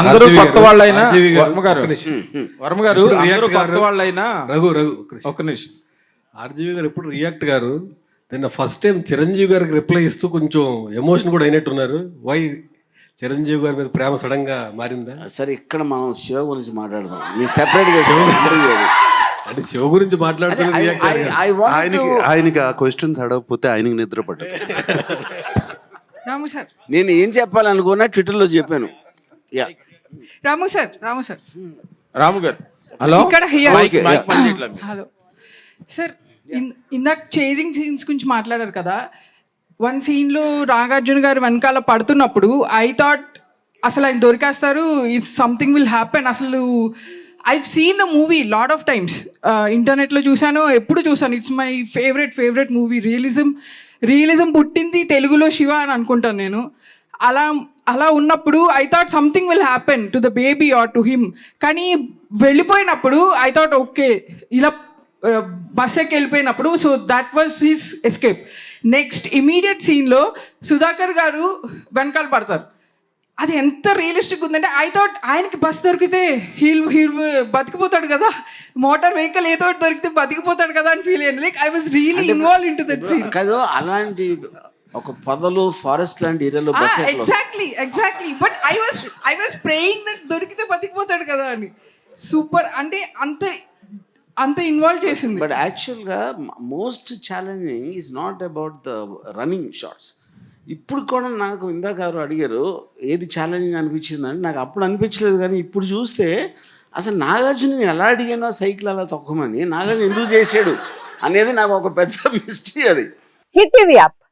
అందరూ కొత్త వాళ్ళైనా వర్మ గారు. ఒక్క నిమిషం. వర్మ గారు అందరూ కొత్త వాళ్ళైనా రఘు రఘు. ఒక్క నిమిషం. ఆర్జీవి గారు ఎప్పుడు రియాక్ట్ గారు? నిన్న ఫస్ట్ టైం చిరంజీవి గారికి రిప్లై ఇస్తూ కొంచెం ఎమోషన్ కూడా అయినట్టున్నారు. వై చిరంజీవి గారి మీద ప్రేమ సడన్గా మారిందా? సరే ఇక్కడ మనం శివ గురించి మాట్లాడదాం. ఇంటర్వ్యూ అంటే శివ గురించి మాట్లాడుతూ రియాక్ట్ అయ్యారు ఆయనకి ఆయనకి ఆ క్వశ్చన్స్ అడగకపోతే ఆయనకి నిద్ర పట్టదు. రాము సార్. నేను ఏం చెప్పాలనుకున్నా ట్విట్టర్లో చెప్పాను. రాము సార్ రాము సార్ రాము గారు హలో ఇక్కడ. హలో సార్ ఇన్- ఇందాక చేజింగ్ సీన్స్ గురించి మాట్లాడారు కదా. వన్ సీన్లో నాగార్జున గారు వెనకాల పడుతున్నప్పుడు ఐ థాట్ అసలు ఆయన దొరికేస్తారు ఈ సంథింగ్ విల్ హ్యాపెన్ అసలు I seen the movie lot of times ఇంటర్నెట్లో చూశాను ఎప్పుడు చూసాను it's my favourite favourite movie realism realism పుట్టింది తెలుగులో శివ అని అనుకుంటాను నేను. అలా అలా ఉన్నప్పుడు I thought something will happen to the baby or to him కానీ వెళ్ళిపోయినప్పుడు ఐ థాట్ ఓకే ఇలా బస్ ఎక్కి వెళ్ళిపోయినప్పుడు so that was his escape next immediate సీన్లో సుధాకర్ గారు వెనకాల పడతారు. అది ఎంత రియలిస్టిక్ ఉందంటే ఐ థాట్ ఆయనకి బస్ దొరికితే హీల్ హీల్ బతికిపోతాడు కదా. మోటార్ వెహికల్ ఏదో ఒకటి దొరికితే బతికిపోతాడు కదా అని ఫీల్ అయ్యాను like I was really involve in to that scene కాదు అలాంటి ఒక పొదలు ఫారెస్ట్ లాంటి ఏరియాలో bus exactly exactly but I was I was praying that దొరికితే బతికిపోతాడు కదా అని. సూపర్ అంటే అంత అంత ఇన్వాల్వ్ చేసింది. బట్ యాక్చువల్గా most challenging is not about the running shots ఇప్పుడు కూడా నాకు ఇందాక ఎవరు అడిగారు ఏది ఛాలెంజింగ్ అనిపించిందంటే నాకు అప్పుడు అనిపించలేదు కానీ ఇప్పుడు చూస్తే అసలు నాగార్జున నేను ఎలా అడిగానో సైకిల్ అలా తొక్కమని నాగార్జున ఎందుకు చేసాడు అనేది నాకు ఒక పెద్ద మిస్టరీ అది. Hit TV app.